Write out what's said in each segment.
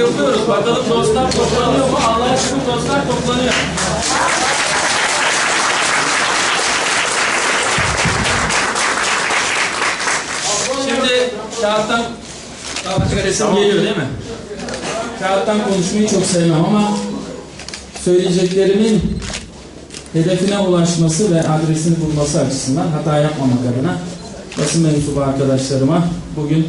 yapıyoruz. Bakalım dostlar toplanıyor mu? Allah'a şükür dostlar toplanıyor. Şimdi kağıttan başka resim geliyor değil mi? Kağıttan konuşmayı çok sevmem ama söyleyeceklerimin hedefine ulaşması ve adresini bulması açısından hata yapmamak adına basın mensubu arkadaşlarıma bugün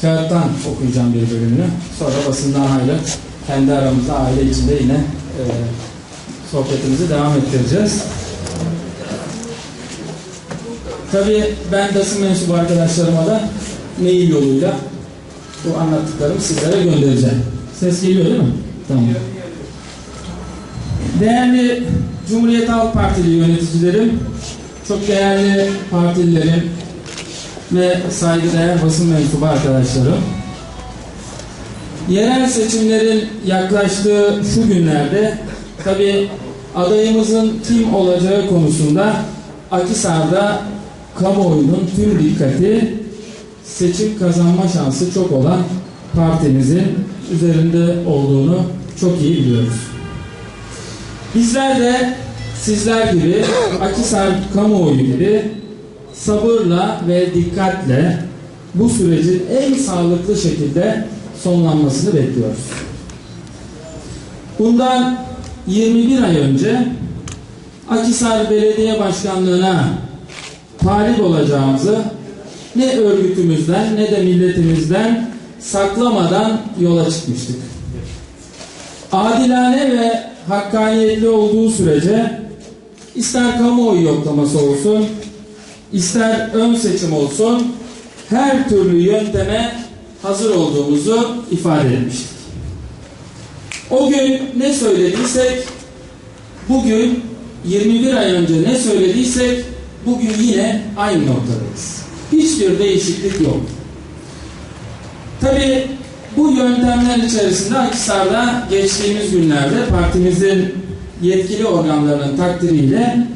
kağıttan okuyacağım bir bölümünü. Sonra basından ayrı kendi aramızda aile içinde yine e, sohbetimizi devam ettireceğiz. Tabii ben basın mensubu arkadaşlarıma da mail yoluyla bu anlattıklarımı sizlere göndereceğim. Ses geliyor değil mi? Tamam. Değerli Cumhuriyet Halk Partili yöneticilerim, çok değerli partililerim ve saygıdeğer basın mensubu arkadaşlarım. Yerel seçimlerin yaklaştığı şu günlerde tabi adayımızın kim olacağı konusunda Akisar'da kamuoyunun tüm dikkati seçim kazanma şansı çok olan partimizin üzerinde olduğunu çok iyi biliyoruz. Bizler de sizler gibi Akisar kamuoyu gibi sabırla ve dikkatle bu sürecin en sağlıklı şekilde sonlanmasını bekliyoruz. Bundan 21 ay önce Akisar Belediye Başkanlığı'na talip olacağımızı ne örgütümüzden ne de milletimizden saklamadan yola çıkmıştık. Adilane ve hakkaniyetli olduğu sürece ister kamuoyu yoklaması olsun, ister ön seçim olsun her türlü yönteme hazır olduğumuzu ifade etmiştik. O gün ne söylediysek bugün 21 ay önce ne söylediysek bugün yine aynı noktadayız. Hiçbir değişiklik yok. Tabi bu yöntemler içerisinde Akhisar'da geçtiğimiz günlerde partimizin yetkili organlarının takdiriyle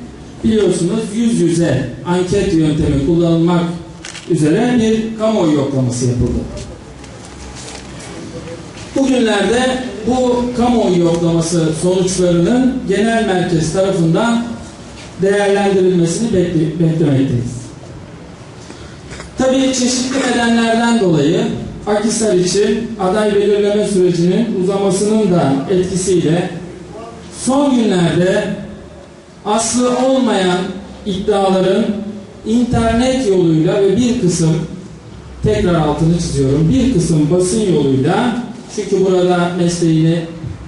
biliyorsunuz yüz yüze anket yöntemi kullanılmak üzere bir kamuoyu yoklaması yapıldı. Bugünlerde bu kamuoyu yoklaması sonuçlarının genel merkez tarafından değerlendirilmesini bekle beklemekteyiz. Tabii çeşitli nedenlerden dolayı Akhisar için aday belirleme sürecinin uzamasının da etkisiyle son günlerde aslı olmayan iddiaların internet yoluyla ve bir kısım tekrar altını çiziyorum bir kısım basın yoluyla çünkü burada mesleğini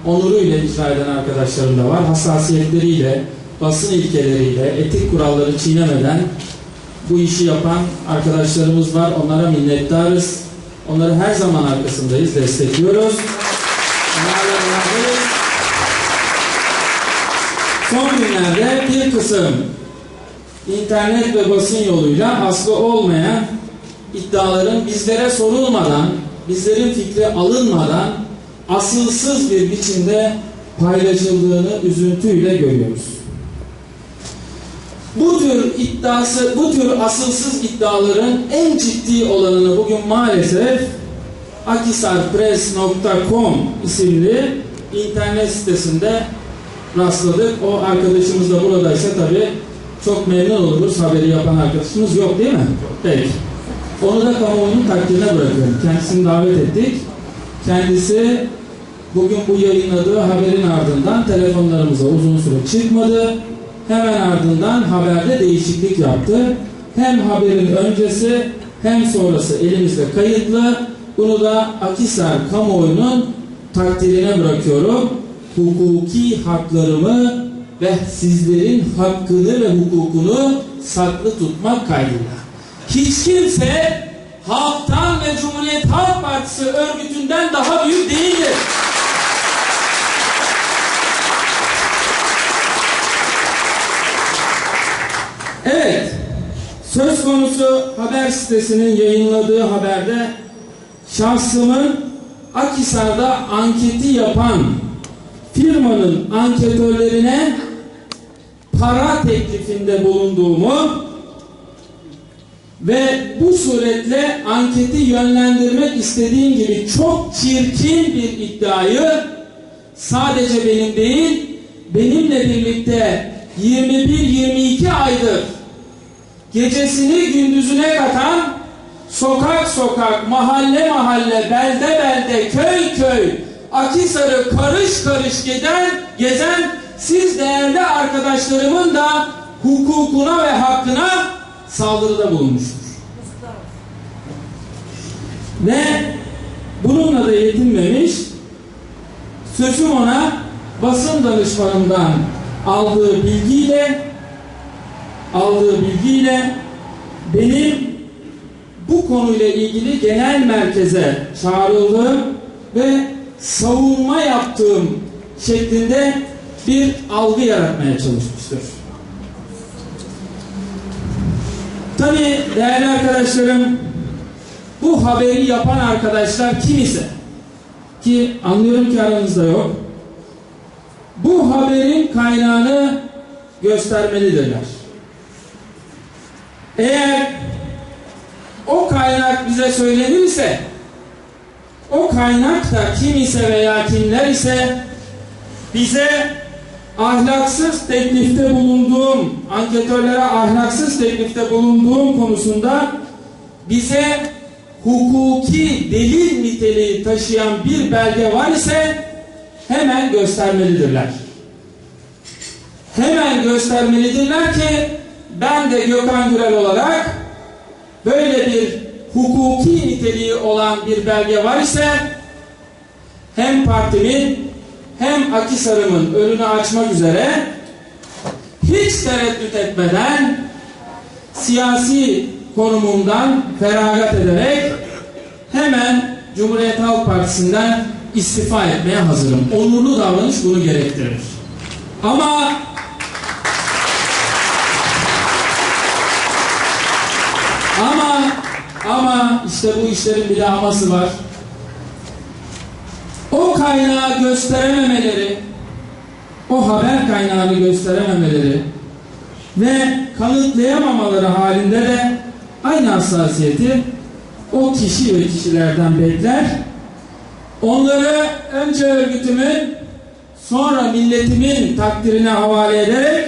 onuruyla icra eden arkadaşlarım da var hassasiyetleriyle basın ilkeleriyle etik kuralları çiğnemeden bu işi yapan arkadaşlarımız var. Onlara minnettarız. Onları her zaman arkasındayız destekliyoruz onlarla beraberiz Son günlerde bir kısım internet ve basın yoluyla aslı olmayan iddiaların bizlere sorulmadan, bizlerin fikri alınmadan asılsız bir biçimde paylaşıldığını üzüntüyle görüyoruz. Bu tür iddiası, bu tür asılsız iddiaların en ciddi olanını bugün maalesef akisarpress.com isimli internet sitesinde rastladık. O arkadaşımız da buradaysa tabii çok memnun oluruz. Haberi yapan arkadaşımız yok değil mi? Peki. Onu da kamuoyunun takdirine bırakıyorum. Kendisini davet ettik. Kendisi bugün bu yayınladığı haberin ardından telefonlarımıza uzun süre çıkmadı. Hemen ardından haberde değişiklik yaptı. Hem haberin öncesi hem sonrası elimizde kayıtlı. Bunu da Akisar kamuoyunun takdirine bırakıyorum hukuki haklarımı ve sizlerin hakkını ve hukukunu saklı tutmak kaydıyla. Hiç kimse halktan ve Cumhuriyet Halk Partisi örgütünden daha büyük değildir. Evet, söz konusu haber sitesinin yayınladığı haberde şahsımın Akhisar'da anketi yapan firmanın anketörlerine para teklifinde bulunduğumu Ve bu suretle anketi yönlendirmek istediğim gibi çok çirkin bir iddiayı sadece benim değil, benimle birlikte 21-22 aydır gecesini gündüzüne katan sokak sokak, mahalle mahalle, belde belde, köy köy, Akisar'ı karış karış gezen, gezen siz değerli arkadaşlarımın da hukukuna ve hakkına saldırıda bulunmuştur. Ve bununla da yetinmemiş, sözüm ona basın danışmanından aldığı bilgiyle aldığı bilgiyle benim bu konuyla ilgili genel merkeze çağrıldığım ve savunma yaptığım şeklinde bir algı yaratmaya çalışmıştır. Tabi değerli arkadaşlarım bu haberi yapan arkadaşlar kim ise ki anlıyorum ki aranızda yok bu haberin kaynağını göstermelidirler. Eğer o kaynak bize söylenirse o kaynak da kim ise veya kimler ise bize ahlaksız teklifte bulunduğum, anketörlere ahlaksız teklifte bulunduğum konusunda bize hukuki delil niteliği taşıyan bir belge var ise hemen göstermelidirler. Hemen göstermelidirler ki ben de Gökhan Gürel olarak böyle bir hukuki niteliği olan bir belge var ise hem partimin hem Akisar'ımın önünü açmak üzere hiç tereddüt etmeden siyasi konumumdan feragat ederek hemen Cumhuriyet Halk Partisi'nden istifa etmeye hazırım. Onurlu davranış bunu gerektirir. Ama ama ama işte bu işlerin bir de aması var. O kaynağı gösterememeleri, o haber kaynağını gösterememeleri ve kanıtlayamamaları halinde de aynı hassasiyeti o kişi ve kişilerden bekler. Onları önce örgütümün sonra milletimin takdirine havale ederek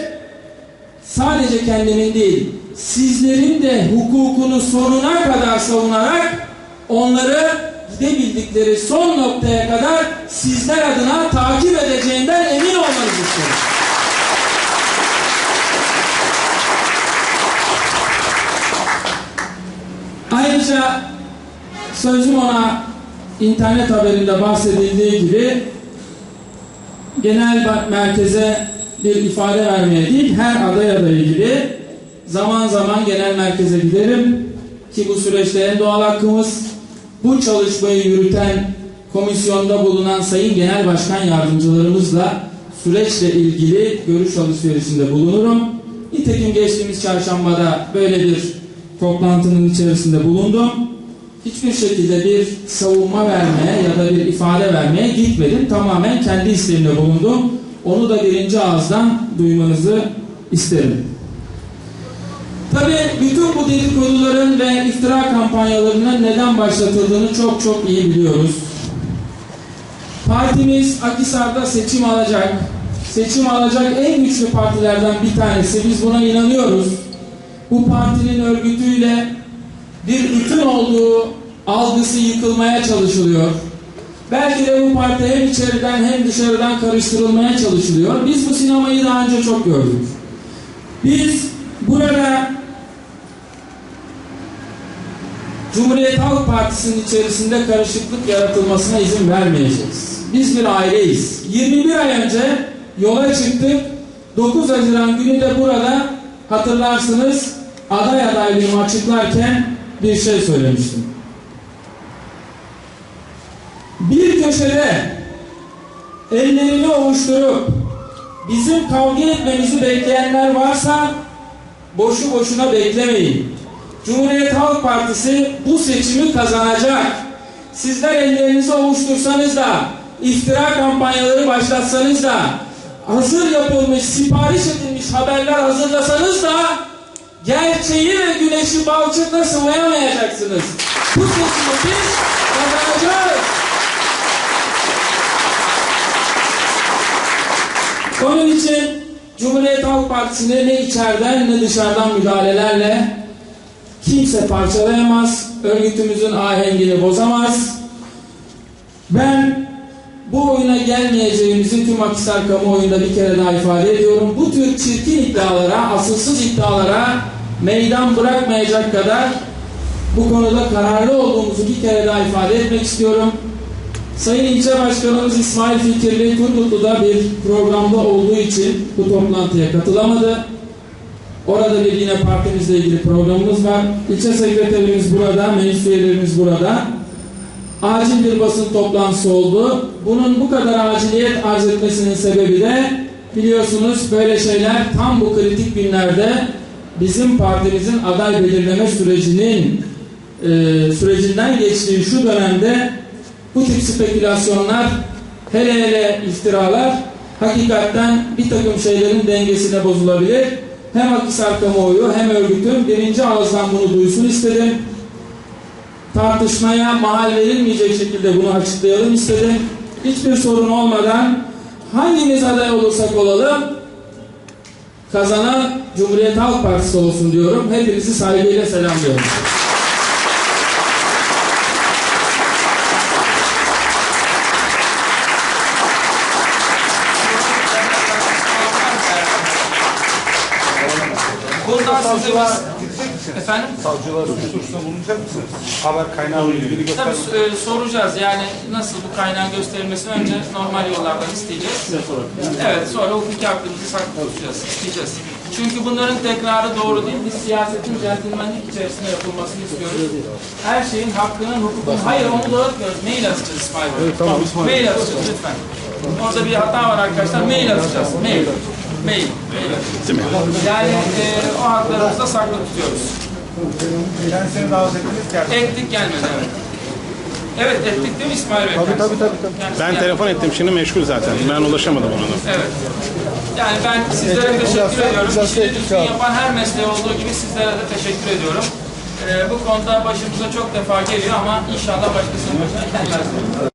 sadece kendimin değil sizlerin de hukukunu sonuna kadar savunarak onları gidebildikleri son noktaya kadar sizler adına takip edeceğinden emin olmanızı istiyorum. Ayrıca sözüm ona internet haberinde bahsedildiği gibi genel merkeze bir ifade vermeye değil her aday adayı gibi zaman zaman genel merkeze giderim ki bu süreçte en doğal hakkımız bu çalışmayı yürüten komisyonda bulunan sayın genel başkan yardımcılarımızla süreçle ilgili görüş alışverişinde bulunurum. Nitekim geçtiğimiz çarşambada böyle bir toplantının içerisinde bulundum. Hiçbir şekilde bir savunma vermeye ya da bir ifade vermeye gitmedim. Tamamen kendi isteğimle bulundum. Onu da birinci ağızdan duymanızı isterim. Tabi bütün bu dedikoduların ve iftira kampanyalarının neden başlatıldığını çok çok iyi biliyoruz. Partimiz Akisar'da seçim alacak. Seçim alacak en güçlü partilerden bir tanesi. Biz buna inanıyoruz. Bu partinin örgütüyle bir bütün olduğu algısı yıkılmaya çalışılıyor. Belki de bu parti hem içeriden hem dışarıdan karıştırılmaya çalışılıyor. Biz bu sinemayı daha önce çok gördük. Biz burada Cumhuriyet Halk Partisi'nin içerisinde karışıklık yaratılmasına izin vermeyeceğiz. Biz bir aileyiz. 21 ay önce yola çıktık. 9 Haziran günü de burada hatırlarsınız aday adaylığımı açıklarken bir şey söylemiştim. Bir köşede ellerini ovuşturup bizim kavga etmemizi bekleyenler varsa boşu boşuna beklemeyin. Cumhuriyet Halk Partisi bu seçimi kazanacak. Sizler ellerinizi ovuştursanız da, iftira kampanyaları başlatsanız da, hazır yapılmış, sipariş edilmiş haberler hazırlasanız da gerçeği ve güneşi balçıkla sıvayamayacaksınız. Bu seçimi biz kazanacağız. Onun için Cumhuriyet Halk Partisi'ne ne içeriden ne dışarıdan müdahalelerle kimse parçalayamaz, örgütümüzün ahengini bozamaz. Ben bu oyuna gelmeyeceğimizi tüm Akhisar kamuoyunda bir kere daha ifade ediyorum. Bu tür çirkin iddialara, asılsız iddialara meydan bırakmayacak kadar bu konuda kararlı olduğumuzu bir kere daha ifade etmek istiyorum. Sayın İlçe Başkanımız İsmail Fikirli Turgutlu'da bir programda olduğu için bu toplantıya katılamadı. Orada bir yine partimizle ilgili programımız var. İlçe sekreterimiz burada, meclis üyelerimiz burada. Acil bir basın toplantısı oldu. Bunun bu kadar aciliyet arz etmesinin sebebi de biliyorsunuz böyle şeyler tam bu kritik günlerde bizim partimizin aday belirleme sürecinin e, sürecinden geçtiği şu dönemde bu tip spekülasyonlar hele hele iftiralar hakikaten bir takım şeylerin dengesine bozulabilir. Hem Akhisar kamuoyu hem örgütüm birinci ağızdan bunu duysun istedim. Tartışmaya mahal verilmeyecek şekilde bunu açıklayalım istedim. Hiçbir sorun olmadan hangimiz aday olursak olalım kazanan Cumhuriyet Halk Partisi olsun diyorum. Hepinizi saygıyla selamlıyorum. Buradan size biz... Efendim? Savcılar suç duyurusunda bulunacak mısınız? Haber kaynağı ilgili Tabii göstermek. e, soracağız yani nasıl bu kaynağın gösterilmesini önce normal yollardan isteyeceğiz. Evet sonra hukuki hakkımızı saklı tutacağız, isteyeceğiz. Çünkü bunların tekrarı doğru değil. Biz siyasetin centilmenlik içerisinde yapılmasını istiyoruz. Her şeyin hakkının, hukukun... Hayır onu dağıtmıyoruz. Mail atacağız İsmail Bey. tamam, İsmail. Mail atacağız lütfen. Orada bir hata var arkadaşlar. Mail atacağız. Mail. Mail. Mail atacağız. Yani e, o haklarımızı da saklı tutuyoruz. Kendisini davet ettiniz geldi. Ettik gelmedi evet. Evet ettik değil mi İsmail Bey? Tabii tabii tabii. tabii. Ben telefon ettim şimdi meşgul zaten. Ben ulaşamadım ona. da. Evet. Yani ben sizlere teşekkür ediyorum. İşini düzgün yapan her mesleği olduğu gibi sizlere de teşekkür ediyorum. Ee, bu konuda başımıza çok defa geliyor ama inşallah başkasının başına gelmez.